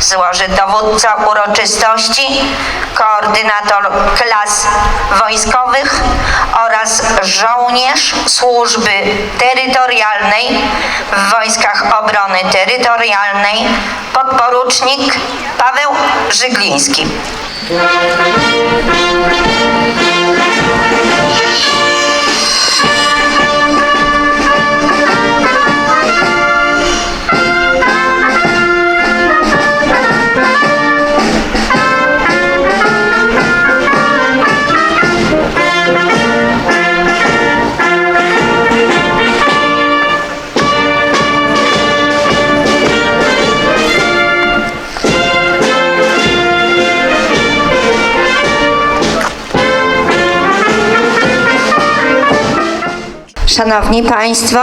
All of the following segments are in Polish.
złoży dowódca uroczystości, koordynator klas wojskowych oraz żołnierz służby terytorialnej w Wojskach Obrony Terytorialnej podporucznik Paweł Żygliński. Szanowni Państwo,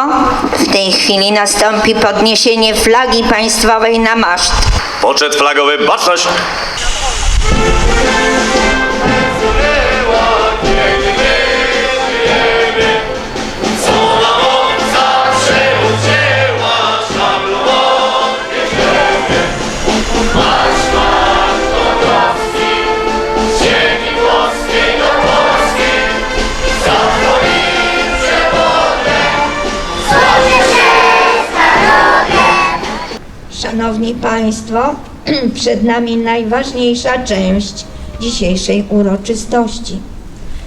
w tej chwili nastąpi podniesienie flagi państwowej na maszt. Poczet flagowy, baczność! Szanowni Państwo, przed nami najważniejsza część dzisiejszej uroczystości.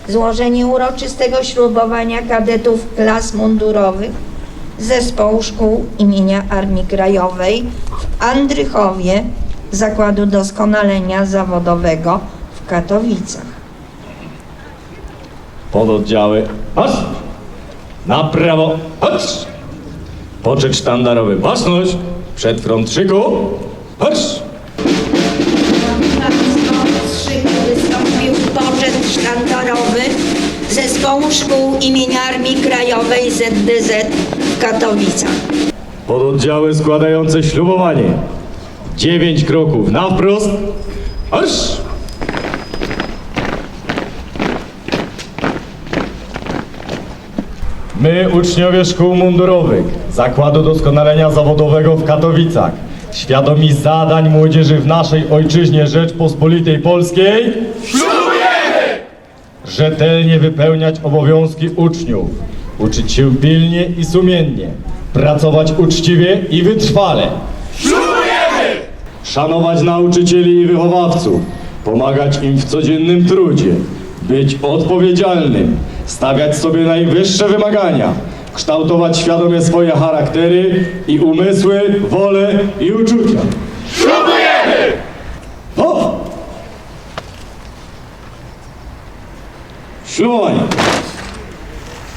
Złożenie uroczystego ślubowania kadetów klas mundurowych Zespołu Szkół imienia Armii Krajowej w Andrychowie Zakładu Doskonalenia Zawodowego w Katowicach. Pododdziały, pas! Na prawo, pas! Poczet sztandarowy, baczność! Przed front szyku, pas! Z szyku wystąpił poczet sztandarowy Zespołu Szkół imienia Armii Krajowej ZDZ w Katowicach. Pododdziały składające ślubowanie. Dziewięć kroków na wprost, pas! My, uczniowie szkół mundurowych Zakładu Doskonalenia Zawodowego w Katowicach, świadomi zadań młodzieży w naszej ojczyźnie Rzeczpospolitej Polskiej, rzetelnie wypełniać obowiązki uczniów, uczyć się pilnie i sumiennie, pracować uczciwie i wytrwale. Szanować nauczycieli i wychowawców, pomagać im w codziennym trudzie, być odpowiedzialnym, stawiać sobie najwyższe wymagania, kształtować świadomie swoje charaktery i umysły, wolę i uczucia. Ślubujemy! O! Ślubowanie.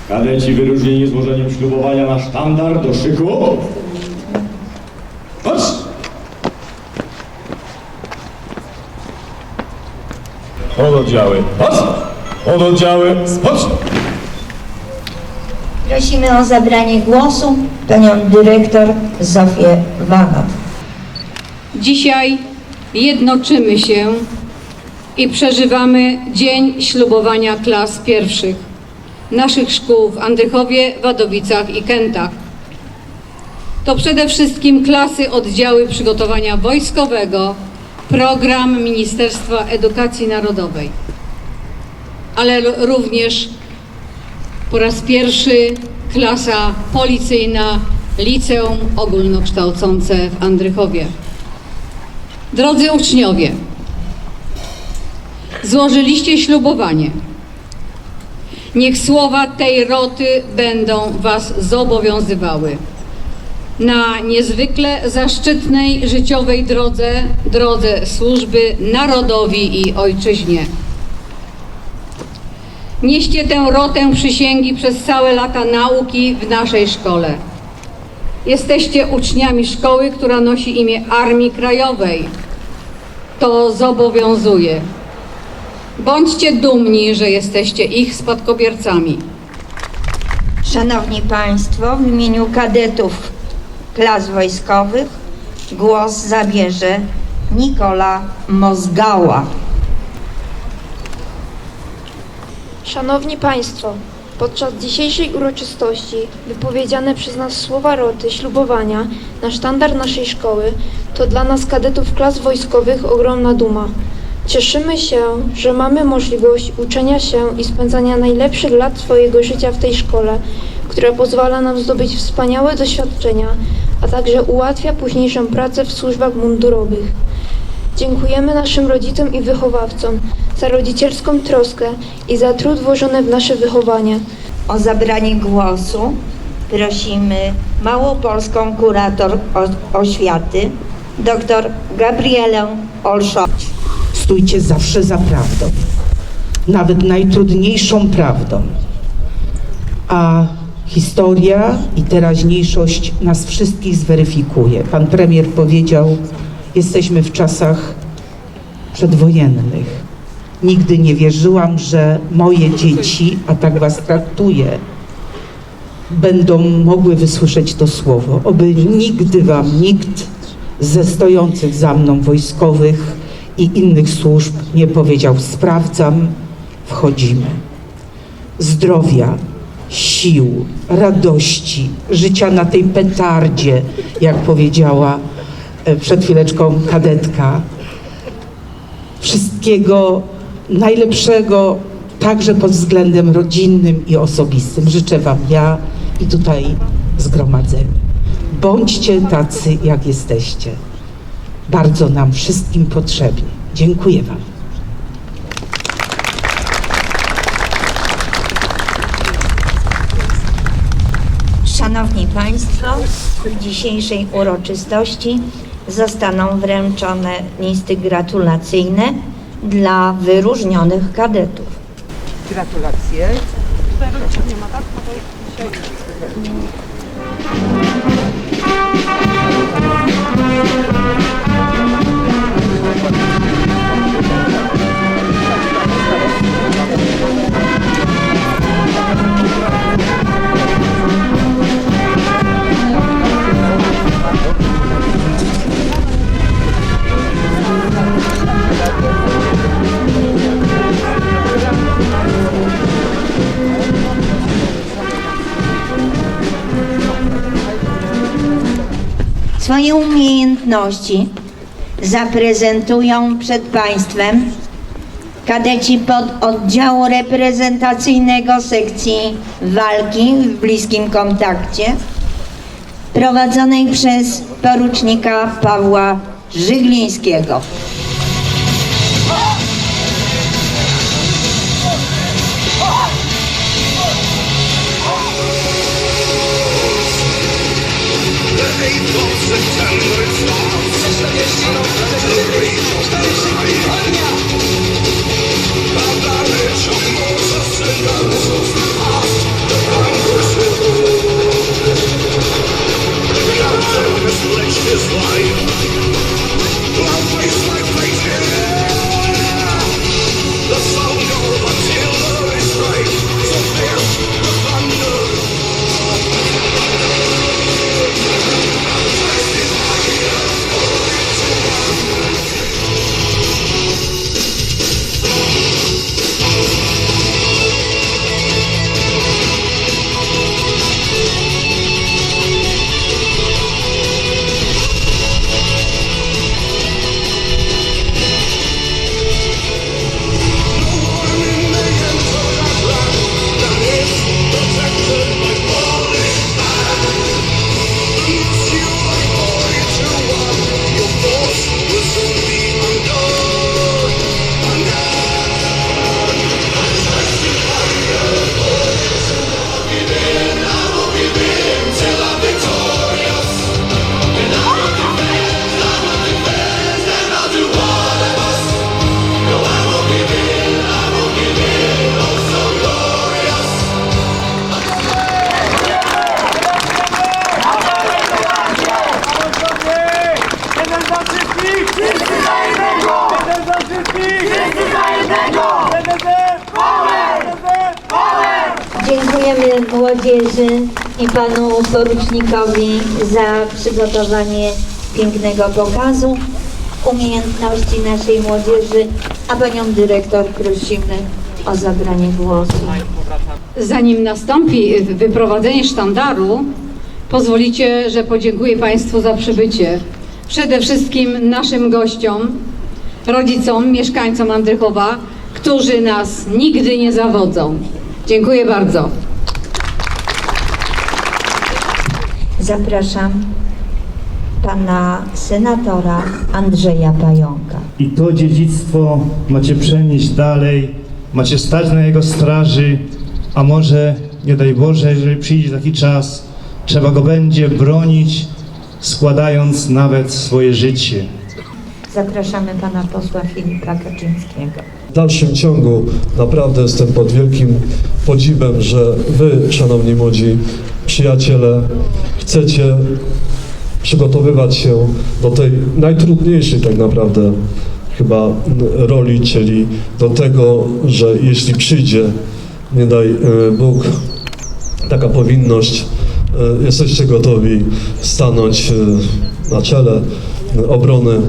Kadeci wyróżnieni złożeniem ślubowania na sztandar do szyku. Chodź! Pododdziały. Chodź! Pododdziały. Chodź! Prosimy o zabranie głosu panią dyrektor Zofię Wanot. Dzisiaj jednoczymy się i przeżywamy Dzień Ślubowania Klas Pierwszych naszych szkół w Andrychowie, Wadowicach i Kętach. To przede wszystkim klasy oddziały przygotowania wojskowego, program Ministerstwa Edukacji Narodowej, ale również po raz pierwszy klasa policyjna Liceum Ogólnokształcące w Andrychowie. Drodzy uczniowie, złożyliście ślubowanie. Niech słowa tej roty będą Was zobowiązywały na niezwykle zaszczytnej życiowej drodze, drodze służby narodowi i ojczyźnie. Nieście tę rotę przysięgi przez całe lata nauki w naszej szkole. Jesteście uczniami szkoły, która nosi imię Armii Krajowej. To zobowiązuje. Bądźcie dumni, że jesteście ich spadkobiercami. Szanowni Państwo, w imieniu kadetów klas wojskowych głos zabierze Nikola Mozgała. Szanowni Państwo, Podczas dzisiejszej uroczystości wypowiedziane przez nas słowa roty ślubowania na sztandar naszej szkoły to dla nas kadetów klas wojskowych ogromna duma. Cieszymy się, że mamy możliwość uczenia się i spędzania najlepszych lat swojego życia w tej szkole, która pozwala nam zdobyć wspaniałe doświadczenia, a także ułatwia późniejszą pracę w służbach mundurowych. Dziękujemy naszym rodzicom i wychowawcom za rodzicielską troskę i za trud włożony w nasze wychowanie. O zabranie głosu prosimy małopolską kurator o- oświaty, dr Gabrielę Olszo. Stójcie zawsze za prawdą, nawet najtrudniejszą prawdą. A historia i teraźniejszość nas wszystkich zweryfikuje. Pan premier powiedział, jesteśmy w czasach przedwojennych. Nigdy nie wierzyłam, że moje dzieci, a tak was traktuję, będą mogły wysłyszeć to słowo. Oby nigdy wam nikt ze stojących za mną wojskowych i innych służb nie powiedział sprawdzam, wchodzimy. Zdrowia, sił, radości, życia na tej petardzie, jak powiedziała przed chwileczką kadetka. Wszystkiego najlepszego, także pod względem rodzinnym i osobistym. Życzę Wam ja i tutaj zgromadzeni. Bądźcie tacy, jak jesteście. Bardzo nam wszystkim potrzebni. Dziękuję Wam. Szanowni Państwo, w dzisiejszej uroczystości zostaną wręczone listy gratulacyjne dla wyróżnionych kadetów. Gratulacje. Swoje zaprezentują przed Państwem kadeci pod oddziału reprezentacyjnego sekcji walki w bliskim kontakcie prowadzonej przez porucznika Pawła Żyglińskiego. It's and tender stars. The rainbows, the rainbows, the rainbows. Młodzieży i panu porucznikowi za przygotowanie pięknego pokazu umiejętności naszej młodzieży, a panią dyrektor prosimy o zabranie głosu. Zanim nastąpi wyprowadzenie sztandaru, pozwolicie, że podziękuję Państwu za przybycie. Przede wszystkim naszym gościom, rodzicom, mieszkańcom Andrychowa, którzy nas nigdy nie zawodzą. Dziękuję bardzo. Zapraszam pana senatora Andrzeja Pająka. I to dziedzictwo macie przenieść dalej, macie stać na jego straży, a może, nie daj Boże, jeżeli przyjdzie taki czas, trzeba go będzie bronić, składając nawet swoje życie. Zapraszamy pana posła Filipa Kaczyńskiego. W dalszym ciągu naprawdę jestem pod wielkim podziwem, że Wy, szanowni młodzi przyjaciele, chcecie przygotowywać się do tej najtrudniejszej tak naprawdę chyba roli, czyli do tego, że jeśli przyjdzie, nie daj e, Bóg, taka powinność, e, jesteście gotowi stanąć e, na czele obrony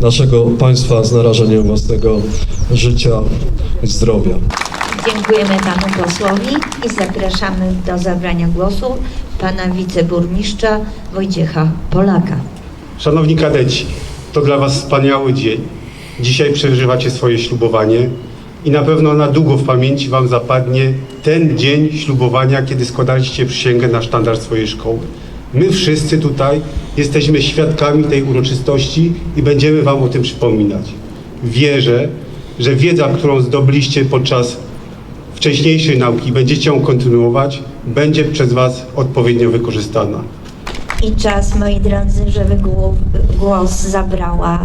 naszego państwa z narażeniem własnego życia i zdrowia. Dziękujemy panu posłowi i zapraszamy do zabrania głosu pana wiceburmistrza Wojciecha Polaka. Szanowni kadeci, to dla Was wspaniały dzień. Dzisiaj przeżywacie swoje ślubowanie i na pewno na długo w pamięci Wam zapadnie ten dzień ślubowania, kiedy składaliście przysięgę na sztandar swojej szkoły. My wszyscy tutaj jesteśmy świadkami tej uroczystości i będziemy Wam o tym przypominać. Wierzę, że wiedza, którą zdobyliście podczas wcześniejszej nauki, będziecie ją kontynuować, będzie przez Was odpowiednio wykorzystana. I czas, moi drodzy, żeby głos, zabrała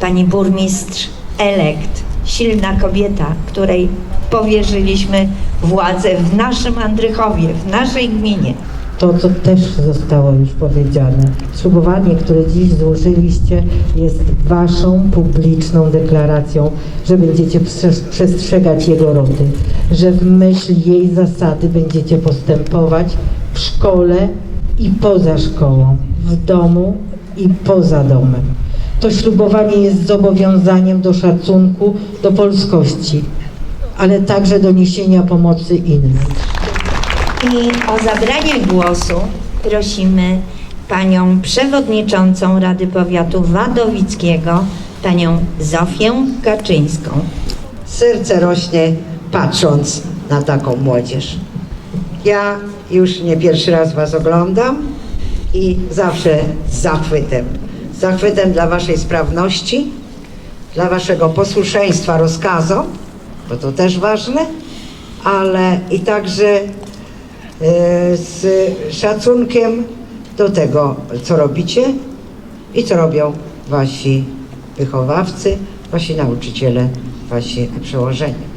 pani burmistrz elekt, silna kobieta, której powierzyliśmy władzę w naszym Andrychowie, w naszej gminie. To, co też zostało już powiedziane. Ślubowanie, które dziś złożyliście, jest Waszą publiczną deklaracją, że będziecie prze- przestrzegać Jego rody, że w myśl jej zasady będziecie postępować w szkole i poza szkołą, w domu i poza domem. To ślubowanie jest zobowiązaniem do szacunku, do polskości, ale także do niesienia pomocy innym. I o zabranie głosu prosimy panią przewodniczącą Rady Powiatu Wadowickiego, panią Zofię Kaczyńską. serce rośnie patrząc na taką młodzież. Ja już nie pierwszy raz Was oglądam i zawsze z zachwytem. Z zachwytem dla Waszej sprawności, dla Waszego posłuszeństwa rozkazom, bo to też ważne, ale i także e, z szacunkiem do tego, co robicie i co robią Wasi wychowawcy, Wasi nauczyciele, Wasi przełożeni.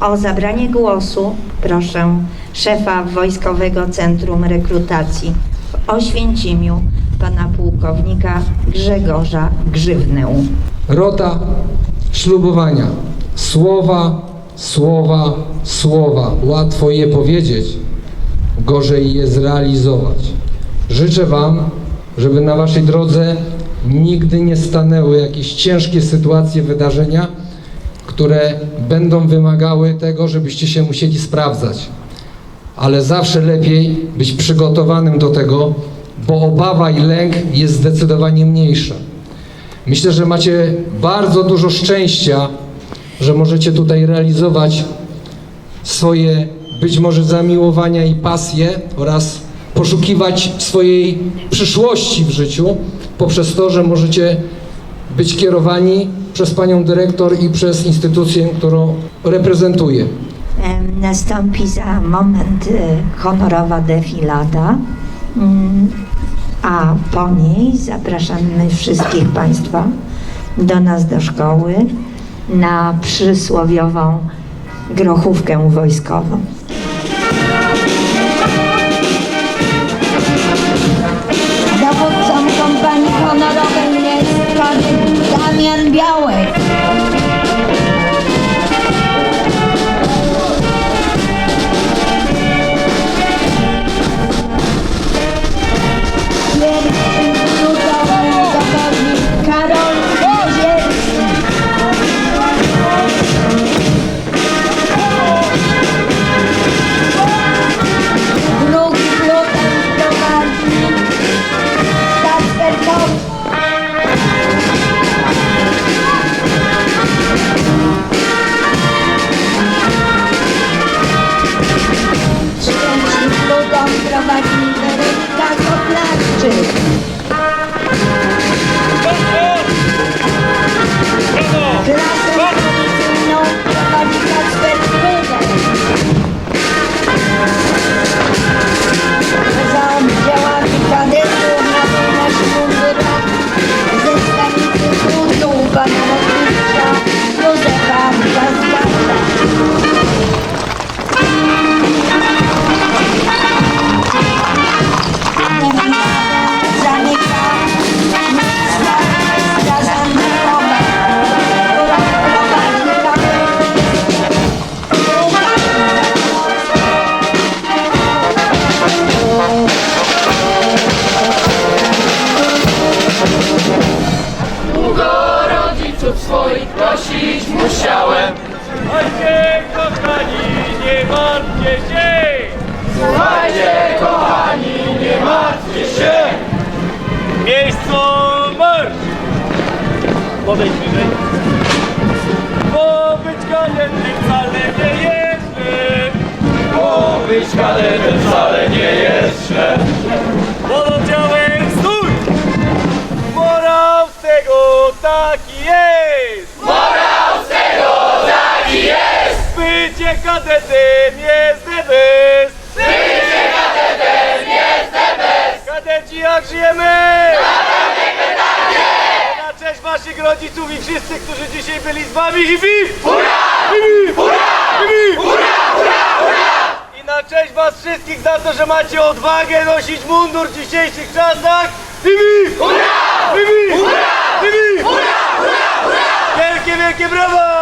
O zabranie głosu proszę szefa Wojskowego Centrum Rekrutacji w Oświęcimiu, pana pułkownika Grzegorza Grzywnę. Rota ślubowania. Słowa, słowa, słowa. Łatwo je powiedzieć, gorzej je zrealizować. Życzę Wam, żeby na Waszej drodze nigdy nie stanęły jakieś ciężkie sytuacje, wydarzenia, które będą wymagały tego, żebyście się musieli sprawdzać. Ale zawsze lepiej być przygotowanym do tego, bo obawa i lęk jest zdecydowanie mniejsza. Myślę, że macie bardzo dużo szczęścia, że możecie tutaj realizować swoje być może zamiłowania i pasje oraz poszukiwać swojej przyszłości w życiu poprzez to, że możecie być kierowani przez panią dyrektor i przez instytucję, którą reprezentuję. Em, Nastąpi za moment e, honorowa defilada, Mm, a po niej zapraszamy wszystkich Państwa do nas do szkoły na przysłowiową grochówkę wojskową. Słuchajcie, kochani, nie martwcie się! Słuchajcie, kochani, nie martwcie się! Miejsco marsz! Podejdź bliżej. Bo być kadetem wcale nie jest źle. Bo być kadetem wcale nie jest źle. Pododdziałem stój! Morał z tego taki jest! Morał z tego taki jest! Bycie kadetem jest the best! Bycie kadetem jest the best! Kadeci jak żyjemy? Na cześć waszych rodziców i wszyscy, którzy dzisiaj byli z wami hip hip! Hurra! Hip hip! Hurra! Hip hip! Hurra! Hurra! I na cześć was wszystkich za to, że macie odwagę nosić mundur w dzisiejszych czasach! Hip hip! Hip! Wielkie, wielkie brawa!